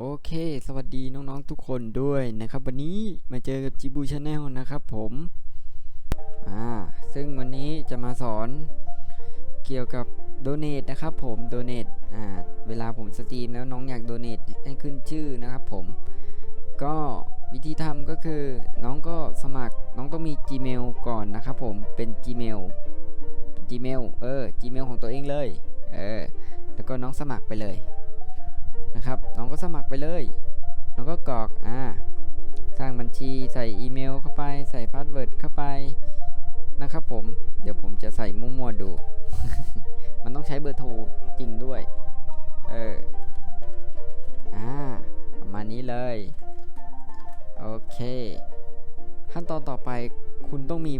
โอเค สวัสดีน้องๆทุกคนด้วยนะครับ วันนี้มาเจอกับจิบูชาแนลนะครับผมอ่าซึ่งวันนี้จะมาสอนเกี่ยวกับโดเน a นะครับผมโดเน a อ่าเวลาผมสตรีมแล้วน้องอยากโดเน a ให้ขึ้นชื่อนะครับผม ก็วิธีทำก็คือน้องก็สมัครน้องต้องมี Gmail ก่อนนะครับผมเป็น Gmail Gmail เออ Gmail ของตัวเองเลยเออแล้วก็น้องสมัครไปเลย นะครับน้องก็สมัครไปเลย น้องก็กรอกอ่าสร้างบัญชีใส่อีเมลเข้าไปใส่พาสเวิร์ดเข้าไปนะครับผมเดี๋ยวผมจะใส่มั่วๆดู มันต้องใช้เบอร์โทรจริงด้วย เอออ่าประมาณนี้เลย โอเค ขั้นตอนต่อไปคุณต้องมี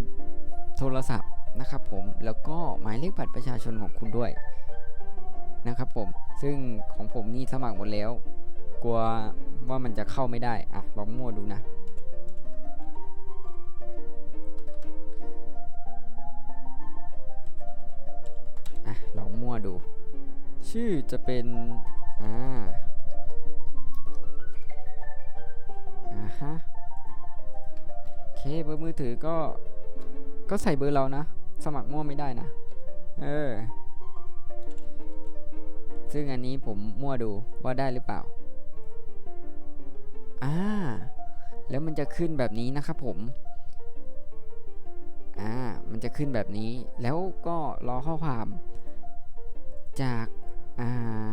โทรศัพท์นะครับผมแล้วก็หมายเลขบัตรประชาชนของคุณด้วยนะครับผม ซึ่งของผมนี่สมัครหมดแล้ว กลัวว่ามันจะเข้าไม่ได้อะลองมั่วดูนะ อะลองมั่วดู ชื่อจะเป็น อ่าอ่าฮะโอเคเบอร์มือถือก็ก็ใส่เบอร์เรานะ สมัครมั่วไม่ได้นะ เออ ซึ่งอันนี้ผมมั่วดูว่าได้หรือเปล่า อ่า แล้วมันจะขึ้นแบบนี้นะครับผม อ่า มันจะขึ้นแบบนี้ แล้วก็รอข้อความ จาก อ่า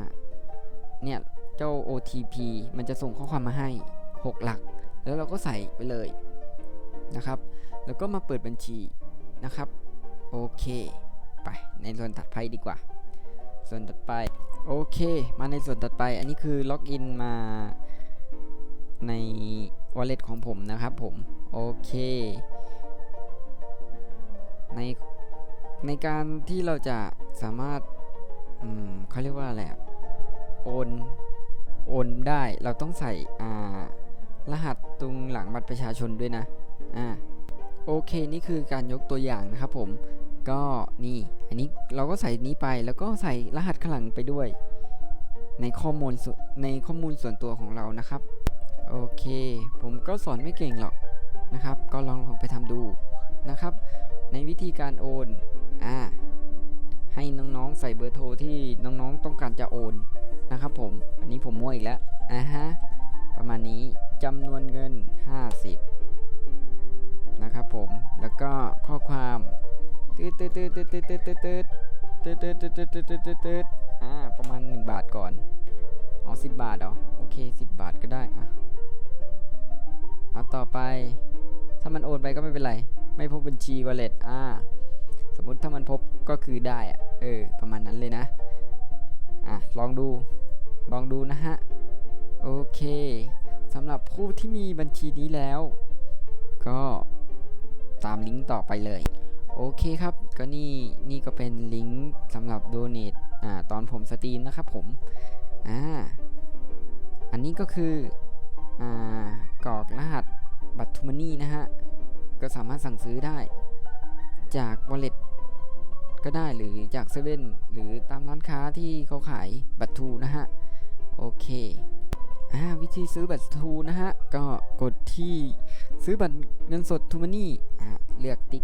เนี่ย เจ้า OTP มันจะส่งข้อความมาให้ 6 หลัก แล้วเราก็ใส่ไปเลยนะครับ แล้วก็มาเปิดบัญชีนะครับ โอเค ไป ในส่วนถัดไปดีกว่า ส่วนถัดไป โอเค มาในส่วนถัดไป อันนี้คือล็อกอินมาใน wallet ของผมนะครับผม โอเค ในในการที่เราจะสามารถอืมเขาเรียกว่าอะไรโอน โอนได้ เราต้องใส่อ่ารหัสตรงหลังบัตรประชาชนด้วยนะ อ่า โอเค นี่คือการยกตัวอย่างนะครับผม ก็นี่ อันนี้เราก็ใส่นี้ไปแล้วก็ใส่รหัสข้างหลังไปด้วย ในข้อมูลส่วนในข้อมูลส่วนตัวของเรานะครับ โอเค ผมก็สอนไม่เก่งหรอกนะครับ ก็ลองลองไปทำดูนะครับ ในวิธีการโอนอ่าให้น้องๆ ใส่เบอร์โทรที่น้องๆต้องการจะโอนนะครับผม อันนี้ผมมั่วอีกแล้วอ่าฮะประมาณนี้จำนวนเงิน 50 นะครับผม แล้วก็ข้อความ ตืดตืดตืดตืดตืดตืดตืดตืดตืดตืดตืดตืดตืดตืดตืดอ่าประมาณ 1 บาทก่อนอ๋อ10บาทเหรอโอเค 10 บาทก็ได้อะเอาต่อไป ถ้ามันโอนไปก็ไม่เป็นไร ไม่พบบัญชี wallet อ่า สมมุติถ้ามันพบก็คือได้อะเออ ประมาณนั้นเลยนะ อะ ลองดู ลองดูนะฮะ โอเคสำหรับผู้ที่มีบัญชีนี้แล้ว ก็ตามลิงก์ต่อไปเลย โอเคครับ ก็นี่นี่ก็เป็นลิงก์สำหรับ Donate อ่าตอนผมสตรีมนะครับผมอ่าอันนี้ก็คืออ่ากรอกรหัสบัตรทูมานี่นะฮะ ก็สามารถสั่งซื้อได้ จาก wallet ก็ได้หรือจากเซเว่นหรือตามร้านค้าที่เขาขายบัตรทูนะฮะ โอเคอ่าวิธีซื้อบัตรทูนะฮะ ก็กดที่ซื้อบัตรเงินสดทูมานี่อ่าเลือกติ๊ก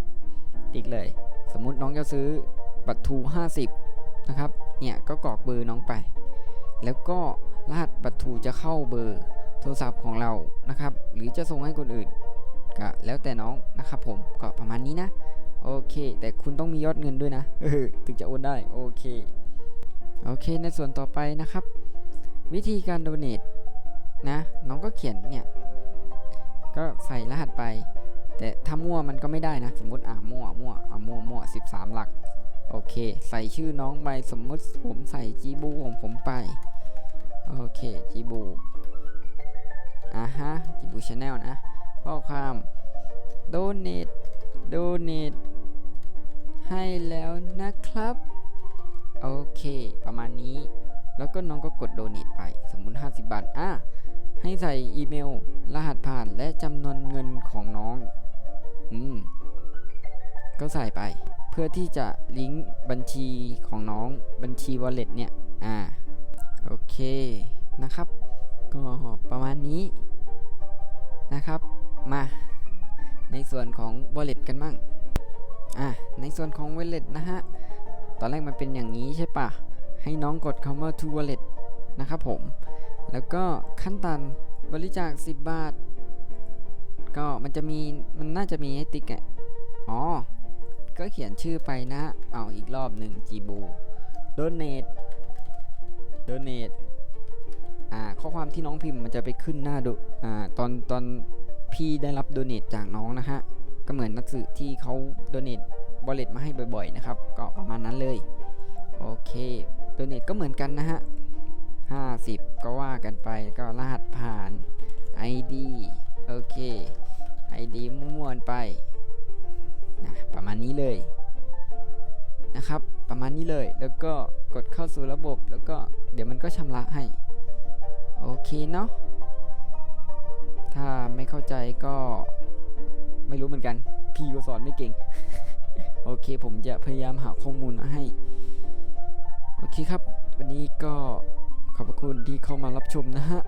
ติ๊กเลย สมมุติน้องจะซื้อบัตรทู 50 นะครับ เนี่ยก็กรอกเบอร์น้องไป แล้วก็รหัสบัตรทูจะเข้าเบอร์โทรศัพท์ของเรานะครับ หรือจะส่งให้คนอื่นก็แล้วแต่น้องนะครับผมก็ประมาณนี้นะ โอเค แต่คุณต้องมียอดเงินด้วยนะถึงจะโอนได้โอเคโอเคในส่วนต่อไปนะครับ วิธีการโดเน a นะ น้องก็เขียนเนี่ย ก็ใส่รหัสไป แต่ถ้ามั่วมันก็ไม่ได้นะ สมมติอะมั่วมั่วอะมั่วมั่ว13หลัก โอเค ใส่ชื่อน้องไปสมมติผมใส่จีบูของผมไป โอเคจีบูอ่าฮะจีบูชาแนลนะข้อความ donate donate ให้แล้วนะครับ โอเค ประมาณนี้ แล้วก็น้องก็กด donate ไป สมมุติ 50 บาท อะ ให้ใส่อีเมล รหัสผ่านและจำนวนเงินของน้อง อืม ก็ใส่ไป เพื่อที่จะลิงก์บัญชีของน้องบัญชี wallet เนี่ย อ่า โอเค นะครับ ก็ประมาณนี้ นะครับ มา ในส่วนของ wallet กันบ้าง อะในส่วนของ wallet นะฮะ ตอนแรกมันเป็นอย่างนี้ใช่ปะ ให้น้องกดคำว่า to wallet นะครับผม แล้วก็ขั้นตันบริจาค 10 บาท ก็มันจะมีมันน่าจะมีให้ติ๊กอะอ๋อ ก็เขียนชื่อไปนะ เอาอีกรอบหนึ่งจีบู donate donate อ่าข้อความที่น้องพิมพ์มันจะไปขึ้นหน้าดูอ่าตอนตอนพี่ได้รับ donate จากน้องนะฮะ ก็เหมือนนักสื่อที่เขา donate wallet มาให้บ่อยๆนะครับ ก็ประมาณนั้นเลย โอเค donate ก็เหมือนกันนะฮะ 50 ก็ว่ากันไปก็รหัสผ่าน ID โอเค ID มั่วๆไปนะประมาณนี้เลยนะครับ ประมาณนี้เลยแล้วก็กดเข้าสู่ระบบ แล้วก็เดี๋ยวมันก็ชำระให้ โอเคเนาะถ้าไม่เข้าใจก็ไม่รู้เหมือนกัน พี่ก็สอนไม่เก่ง โอเคผมจะพยายามหาข้อมูลมาให้ โอเคครับ วันนี้ก็ขอบพระคุณที่เข้ามารับชมนะฮะ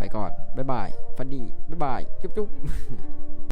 ไปก่อน บ๊ายบาย ฟันดี บ๊ายบาย จุ๊บจุ๊บ